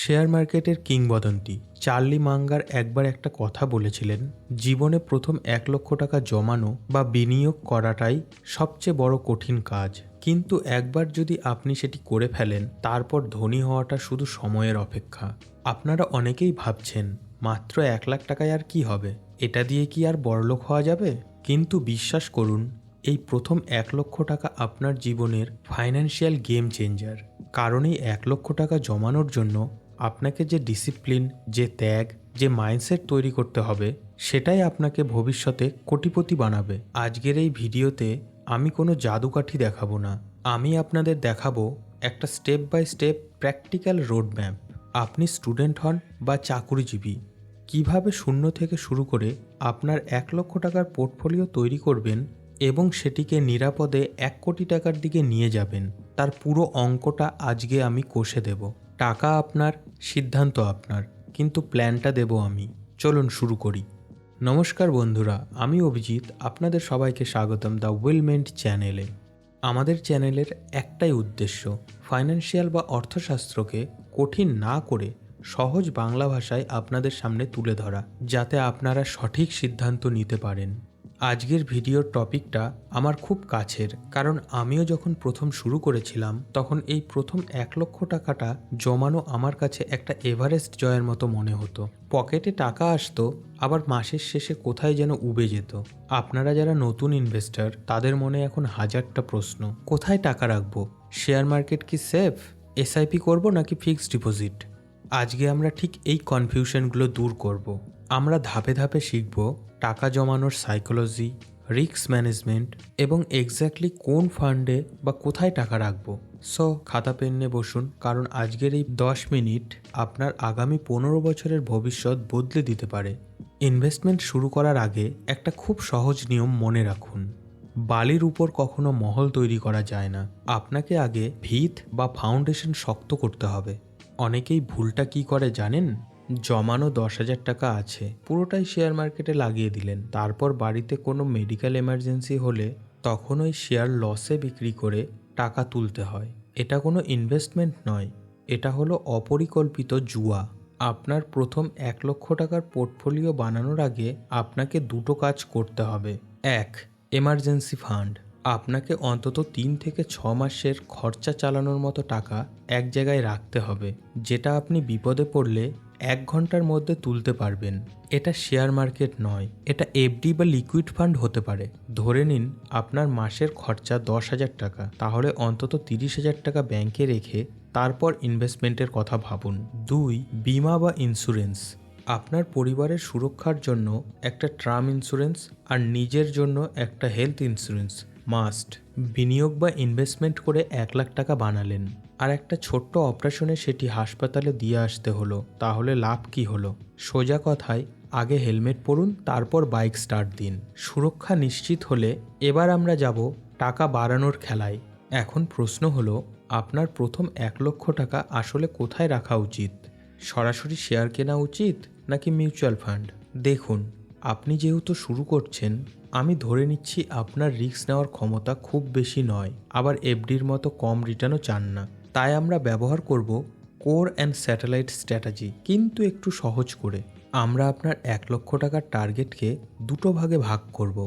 Share মার্কেটের কিংবদন্তি Charlie Munger একবার একটা কথা বলেছিলেন, জীবনে প্রথম এক লক্ষ টাকা জমানো বা বিনিয়োগ করাটাই সবচেয়ে বড় কঠিন কাজ। কিন্তু একবার যদি আপনি সেটি করে ফেলেন, তারপর ধনী হওয়াটা শুধু সময়ের অপেক্ষা। আপনারা অনেকেই ভাবছেন, মাত্র এক লাখ টাকায় আর কি হবে? এটা দিয়ে কি আর বড়লোক হওয়া যাবে? কিন্তু বিশ্বাস করুন, এই প্রথম এক লক্ষ টাকা আপনার জীবনের ফাইন্যান্সিয়াল গেম চেঞ্জার। কারণ এই এক লক্ষ টাকা জমানোর জন্য আপনাকে যে ডিসিপ্লিন যে ত্যাগ, যে মাইন্ডসেট তৈরি করতে হবে, সেটাই আপনাকে ভবিষ্যতে কোটিপতি বানাবে। আজকের এই ভিডিওতে আমি কোনো জাদুকাঠি দেখাবো না। আমি আপনাদের দেখাবো একটা step by step practical road map আপনি স্টুডেন্ট হন বা চাকুরিজীবী। কীভাবে শূন্য থেকে শুরু করে আপনার এক লক্ষ টাকার পোর্টফোলিও তৈরি করবেন এবং সেটিকে নিরাপদে এক কোটি টাকার দিকে নিয়ে যাবেন, তার পুরো অঙ্কটা আজকে আমি কষে দেব। টাকা আপনার, সিদ্ধান্ত আপনার, কিন্তু প্ল্যানটা দেব আমি। চলুন শুরু করি। নমস্কার বন্ধুরা, আমি অভিজিৎ, আপনাদের সবাইকে স্বাগতম দ্য উইলমেন্ট চ্যানেলে। আমাদের চ্যানেলের একটাই উদ্দেশ্য, ফাইন্যান্সিয়াল বা অর্থশাস্ত্রকে কঠিন না করে সহজ বাংলা ভাষায় আপনাদের সামনে তুলে ধরা, যাতে আপনারা সঠিক সিদ্ধান্ত নিতে পারেন। আজকের ভিডিওর টপিকটা আমার খুব কাছের, কারণ আমিও যখন প্রথম শুরু করেছিলাম, তখন এই প্রথম এক লক্ষ টাকাটা জমানো আমার কাছে একটা এভারেস্ট জয়ের মতো মনে হতো। পকেটে টাকা আসতো, আবার মাসের শেষে কোথায় যেন উবে যেত। আপনারা যারা নতুন ইনভেস্টর তাদের মনে এখন হাজারটা প্রশ্ন। কোথায় টাকা রাখব? শেয়ার মার্কেট কি সেফ এসআইপি করব নাকি ফিক্সড ডিপোজিট আজকে আমরা ঠিক এই কনফিউশনগুলো দূর করব। আমরা ধাপে ধাপে শিখব টাকা জমানোর সাইকোলজি রিস্ক ম্যানেজমেন্ট এবং এক্স্যাক্টলি কোন ফান্ডে বা কোথায় টাকা রাখব। সো খাতা পেন বসুন, কারণ আজকের এই দশ মিনিট আপনার আগামী পনেরো বছরের ভবিষ্যৎ বদলে দিতে পারে। ইনভেস্টমেন্ট শুরু করার আগে একটা খুব সহজ নিয়ম মনে রাখুন। বালির উপর কখনো মহল তৈরি করা যায় না। আপনাকে আগে ভিত বা ফাউন্ডেশন শক্ত করতে হবে। অনেকেই ভুলটা কি করে জানেন? জমানো দশ হাজার টাকা আছে। পুরোটাই শেয়ার মার্কেটে লাগিয়ে দিলেন। তারপর বাড়িতে কোনো মেডিকেল এমার্জেন্সি হলে তখন ওই শেয়ার লসে বিক্রি করে টাকা তুলতে হয়। এটা কোনো ইনভেস্টমেন্ট নয়। এটা হলো অপরিকল্পিত জুয়া। আপনার প্রথম এক লক্ষ টাকার পোর্টফোলিও বানানোর আগে আপনাকে দুটো কাজ করতে হবে। এক, এমার্জেন্সি ফান্ড। আপনাকে অন্তত তিন থেকে ছ মাসের খরচা চালানোর মতো টাকা এক জায়গায় রাখতে হবে। যেটা আপনি বিপদে পড়লে এক ঘণ্টার মধ্যে তুলতে পারবেন। এটা শেয়ার মার্কেট নয়, এটা এফডি বা লিকুইড ফান্ড হতে পারে। ধরে নিন, আপনার মাসের খরচা দশ হাজার টাকা। তাহলে অন্তত তিরিশ হাজার টাকা ব্যাংকে রেখে তারপর ইনভেস্টমেন্টের কথা ভাবুন। দুই, বিমা বা ইন্স্যুরেন্স আপনার পরিবারের সুরক্ষার জন্য একটা ট্রাম ইন্স্যুরেন্স আর নিজের জন্য একটা হেলথ ইন্স্যুরেন্স মাস্ট বিনিয়োগ বা ইনভেস্টমেন্ট করে এক লাখ টাকা বানালেন। আর একটা ছোট্ট অপারেশনে সেটি হাসপাতালে দিয়ে আসতে হলো, তাহলে লাভ কি হলো? সোজা কথায়, আগে হেলমেট পরুন, তারপর বাইক স্টার্ট দিন। সুরক্ষা নিশ্চিত হলে এবার আমরা যাব টাকা বাড়ানোর খেলায়। এখন প্রশ্ন হলো, আপনার প্রথম এক লক্ষ টাকা আসলে কোথায় রাখা উচিত? সরাসরি শেয়ার কেনা উচিত নাকি মিউচুয়াল ফান্ড? দেখুন, আপনি যেহেতু শুরু করছেন, আমি ধরে নিচ্ছি আপনার রিস্ক নেওয়ার ক্ষমতা খুব বেশি নয়, আবার এফডির মতো কম রিটার্নও চান না। তাই আমরা ব্যবহার করব কোর অ্যান্ড স্যাটেলাইট স্ট্র্যাটাজি, কিন্তু একটু সহজ করে। আমরা আপনার এক লক্ষ টাকার টার্গেটকে দুটো ভাগে ভাগ করব,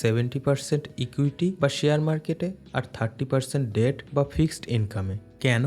সেভেন্টি পার্সেন্ট ইকুইটি বা শেয়ার মার্কেটে আর থার্টি পার্সেন্ট ডেট বা ফিক্সড ইনকামে কেন?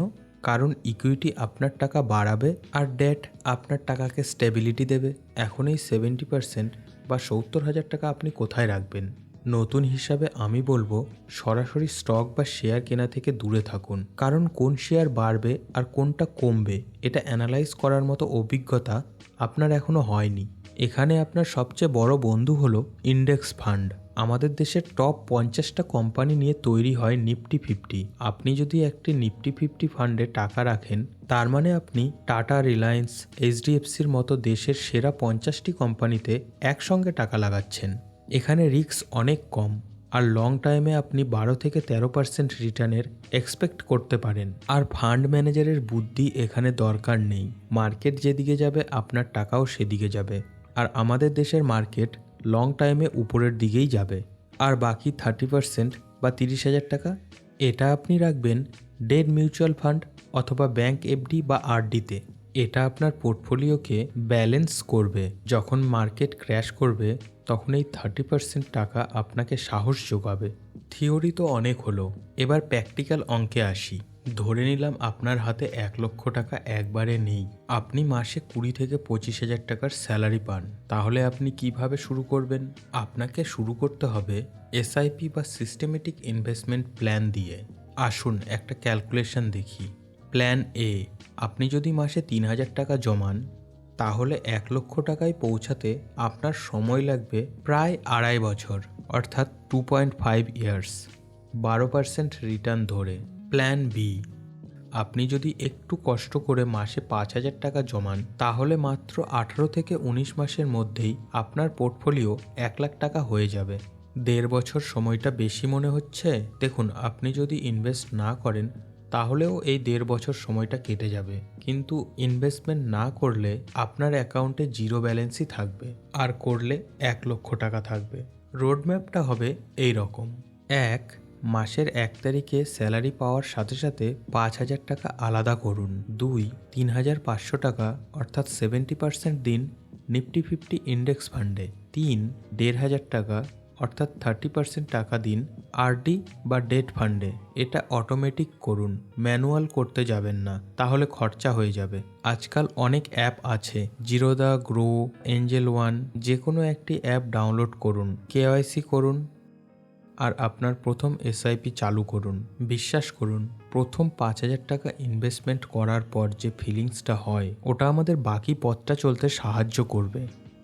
কারণ ইকুইটি আপনার টাকা বাড়াবে আর ডেট আপনার টাকাকে স্টেবিলিটি দেবে। এখন এই সেভেন্টি পার্সেন্ট বা সত্তর হাজার টাকা আপনি কোথায় রাখবেন? নতুন হিসাবে আমি বলব, সরাসরি স্টক বা শেয়ার কেনা থেকে দূরে থাকুন। কারণ কোন শেয়ার বাড়বে আর কোনটা কমবে, এটা অ্যানালাইজ করার মতো অভিজ্ঞতা আপনার এখনও হয়নি। এখানে আপনার সবচেয়ে বড় বন্ধু হলো ইন্ডেক্স ফান্ড। আমাদের দেশের টপ পঞ্চাশটা কোম্পানি নিয়ে তৈরি হয় নিফটি ফিফটি। আপনি যদি একটি নিফটি ফিফটি ফান্ডে টাকা রাখেন, তার মানে আপনি টাটা রিলায়েন্স, এইচডিএফসির মতো দেশের সেরা পঞ্চাশটি কোম্পানিতে একসঙ্গে টাকা লাগাচ্ছেন। এখানে রিস্ক অনেক কম, আর লং টাইমে আপনি বারো থেকে তেরো পার্সেন্ট রিটার্নের এক্সপেক্ট করতে পারেন। আর ফান্ড ম্যানেজারের বুদ্ধি এখানে দরকার নেই। মার্কেট যেদিকে যাবে, আপনার টাকাও সেদিকে যাবে। আর আমাদের দেশের মার্কেট লং টাইমে উপরের দিকেই যাবে। আর বাকি থার্টি পার্সেন্ট বা তিরিশ হাজার টাকা, এটা আপনি রাখবেন ডেড মিউচুয়াল ফান্ড অথবা ব্যাংক এফডি বা আরডিতে এটা আপনার পোর্টফোলিওকে ব্যালেন্স করবে। যখন মার্কেট ক্র্যাশ করবে তখন এই থার্টি পার্সেন্ট টাকা আপনাকে সাহস যোগাবে। থিওরি তো অনেক হলো, এবার প্র্যাকটিক্যাল অঙ্কে আসি। ধরে নিলাম আপনার হাতে এক লক্ষ টাকা একবারে নেই। আপনি মাসে কুড়ি থেকে পঁচিশ হাজার টাকার স্যালারি পান। তাহলে আপনি কীভাবে শুরু করবেন? আপনাকে শুরু করতে হবে এসআইপি বা সিস্টেমেটিক ইনভেস্টমেন্ট প্ল্যান দিয়ে। আসুন একটা ক্যালকুলেশন দেখি। প্ল্যান এ আপনি যদি মাসে তিন হাজার টাকা জমান তাহলে এক লক্ষ টাকায় পৌঁছাতে আপনার সময় লাগবে প্রায় আড়াই বছর, অর্থাৎ টু পয়েন্ট ফাইভ ইয়ার্স বারো পার্সেন্ট রিটার্ন ধরে। প্ল্যান বি আপনি যদি একটু কষ্ট করে মাসে পাঁচ হাজার টাকা জমান, তাহলে মাত্র আঠারো থেকে উনিশ মাসের মধ্যেই আপনার পোর্টফোলিও এক লাখ টাকা হয়ে যাবে। দেড় বছর সময়টা বেশি মনে হচ্ছে? দেখুন, আপনি যদি ইনভেস্ট না করেন তাহলেও এই দেড় বছর সময়টা কেটে যাবে। কিন্তু ইনভেস্টমেন্ট না করলে আপনার অ্যাকাউন্টে জিরো ব্যালেন্সই থাকবে। আর করলে এক লক্ষ টাকা থাকবে। রোডম্যাপটা হবে এই রকম। এক, মাসের এক তারিখে স্যালারি পাওয়ার সাথে সাথে পাঁচ হাজার টাকা আলাদা করুন। দুই, তিন হাজার পাঁচশো টাকা, অর্থাৎ সেভেন্টি পার্সেন্ট দিন নিফটি ফিফটি ইন্ডেক্স ফান্ডে তিন, দেড় হাজার টাকা অর্থাৎ থার্টি পার্সেন্ট টাকা দিন আরডি বা ডেট ফান্ডে। এটা অটোমেটিক করুন ম্যানুয়াল করতে যাবেন না, তাহলে খরচা হয়ে যাবে। আজকাল অনেক অ্যাপ আছে জিরোদা গ্রো এঞ্জেল ওয়ান যে কোনো একটি অ্যাপ ডাউনলোড করুন কেওয়াইসি করুন, আর আপনার প্রথম এসআইপি চালু করুন। বিশ্বাস করুন, প্রথম পাঁচ হাজার টাকা ইনভেস্টমেন্ট করার পর যে ফিলিংসটা হয়, ওটা আমাদের বাকি পথটা চলতে সাহায্য করবে।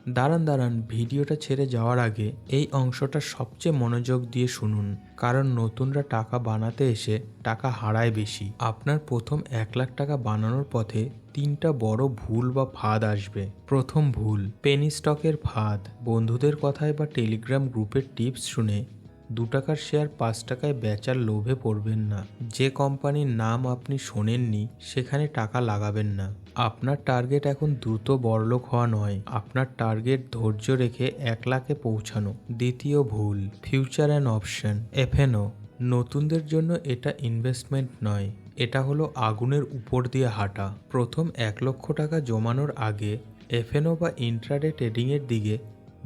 দাঁড়ান দাঁড়ান, ভিডিওটা ছেড়ে যাওয়ার আগে এই অংশটা সবচেয়ে মনোযোগ দিয়ে শুনুন, কারণ নতুনরা টাকা বানাতে এসে টাকা হারায় বেশি। আপনার প্রথম এক লাখ টাকা বানানোর পথে তিনটা বড় ভুল বা ফাঁদ আসবে। প্রথম ভুল পেনি স্টকের ফাঁদ। বন্ধুদের কথায় বা টেলিগ্রাম গ্রুপের টিপস শুনে দু টাকার শেয়ার পাঁচ টাকায় বেচার লোভে পড়বেন না। যে কোম্পানির নাম আপনি শোনেননি, সেখানে টাকা লাগাবেন না। আপনার টার্গেট এখন দ্রুত বড়লোক হওয়া নয়। আপনার টার্গেট ধৈর্য রেখে এক লাখে পৌঁছানো। দ্বিতীয় ভুল, ফিউচার অ্যান্ড অপশন। এফএনও, নতুনদের জন্য এটা ইনভেস্টমেন্ট নয়। এটা হলো আগুনের উপর দিয়ে হাঁটা। প্রথম এক লক্ষ টাকা জমানোর আগে, এফএনও বা ইন্ট্রাডে ট্রেডিংয়ের দিকে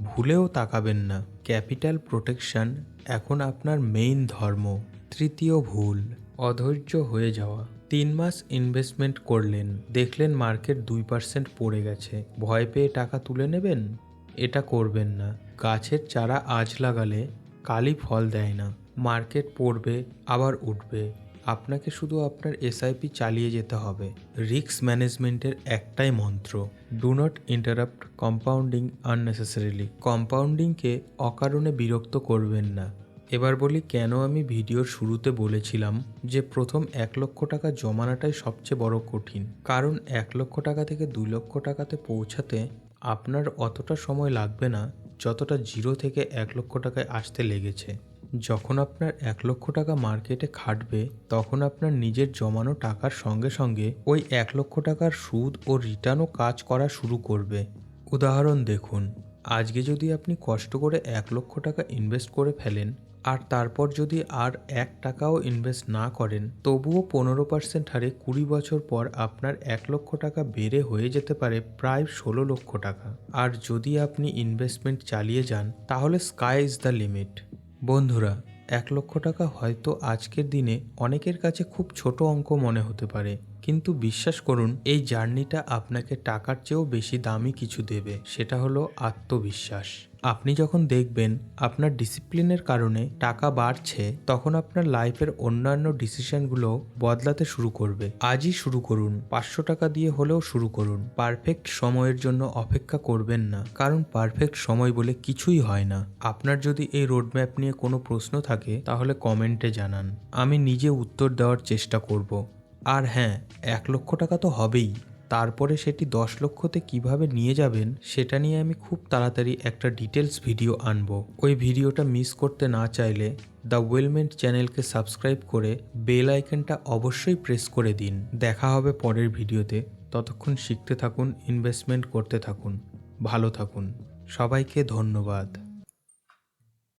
ভুলেও তাকাবেন না। ক্যাপিটাল প্রোটেকশন এখন আপনার মেইন ধর্ম, তৃতীয় ভুল। অধৈর্য হয়ে যাওয়া। তিন মাস ইনভেস্টমেন্ট করলেন, দেখলেন মার্কেট দুই পার্সেন্ট পড়ে গেছে। ভয় পেয়ে টাকা তুলে নেবেন? এটা করবেন না। গাছের চারা আজ লাগালে কালি ফল দেয় না। মার্কেট পড়বে, আবার উঠবে। আপনাকে শুধু আপনার এসআইপি চালিয়ে যেতে হবে। রিস্ক ম্যানেজমেন্টের একটাই মন্ত্র do not interrupt compounding unnecessarily কম্পাউন্ডিংকে অকারণে বিরক্ত করবেন না। এবার বলি কেন আমি ভিডিওর শুরুতে বলেছিলাম যে প্রথম এক লক্ষ টাকা জমানোটাই সবচেয়ে বড় কঠিন। কারণ এক লক্ষ টাকা থেকে দুই লক্ষ টাকাতে পৌঁছাতে আপনার অতটা সময় লাগবে না, যতটা জিরো থেকে এক লক্ষ টাকায় আসতে লেগেছে। যখন আপনার এক লক্ষ টাকা মার্কেটে খাটবে, তখন আপনার নিজের জমানো টাকার সঙ্গে সঙ্গে ওই এক লক্ষ টাকার সুদ ও রিটার্নও কাজ করা শুরু করবে। উদাহরণ দেখুন, আজকে যদি আপনি কষ্ট করে এক লক্ষ টাকা ইনভেস্ট করে ফেলেন, আর তারপর যদি আর এক টাকাও ইনভেস্ট না করেন, তবুও পনেরো পার্সেন্ট হারে কুড়ি বছর পর আপনার এক লক্ষ টাকা বেড়ে হয়ে যেতে পারে প্রায় ষোলো লক্ষ টাকা। আর যদি আপনি ইনভেস্টমেন্ট চালিয়ে যান, তাহলে স্কাই ইজ দ্য লিমিট। বন্ধুরা, এক লক্ষ টাকা হয়তো আজকের দিনে অনেকের কাছে খুব ছোট অঙ্ক মনে হতে পারে। কিন্তু বিশ্বাস করুন, এই জার্নিটা আপনাকে টাকার চেয়েও বেশি দামি কিছু দেবে। সেটা হলো আত্মবিশ্বাস। আপনি যখন দেখবেন আপনার ডিসিপ্লিনের কারণে টাকা বাড়ছে, তখন আপনার লাইফের অন্যান্য ডিসিশনগুলো বদলাতে শুরু করবে। আজই শুরু করুন। পাঁচশো টাকা দিয়ে হলেও শুরু করুন। পারফেক্ট সময়ের জন্য অপেক্ষা করবেন না। কারণ পারফেক্ট সময় বলে কিছুই হয় না। আপনার যদি এই রোডম্যাপ নিয়ে কোনো প্রশ্ন থাকে, তাহলে কমেন্টে জানান। আমি নিজে উত্তর দেওয়ার চেষ্টা করব। আর হ্যাঁ এক লক্ষ টাকা তো হবেই। তারপরে সেটি দশ লক্ষতে কীভাবে নিয়ে যাবেন, সেটা নিয়ে আমি খুব তাড়াতাড়ি একটা ডিটেলস ভিডিও আনব। ওই ভিডিওটা মিস করতে না চাইলে দ্য ওয়েলমেন্ট চ্যানেলকে সাবস্ক্রাইব করে বেল আইকনটা অবশ্যই প্রেস করে দিন। দেখা হবে পরের ভিডিওতে। ততক্ষণ শিখতে থাকুন ইনভেস্টমেন্ট করতে থাকুন। ভালো থাকুন। সবাইকে ধন্যবাদ।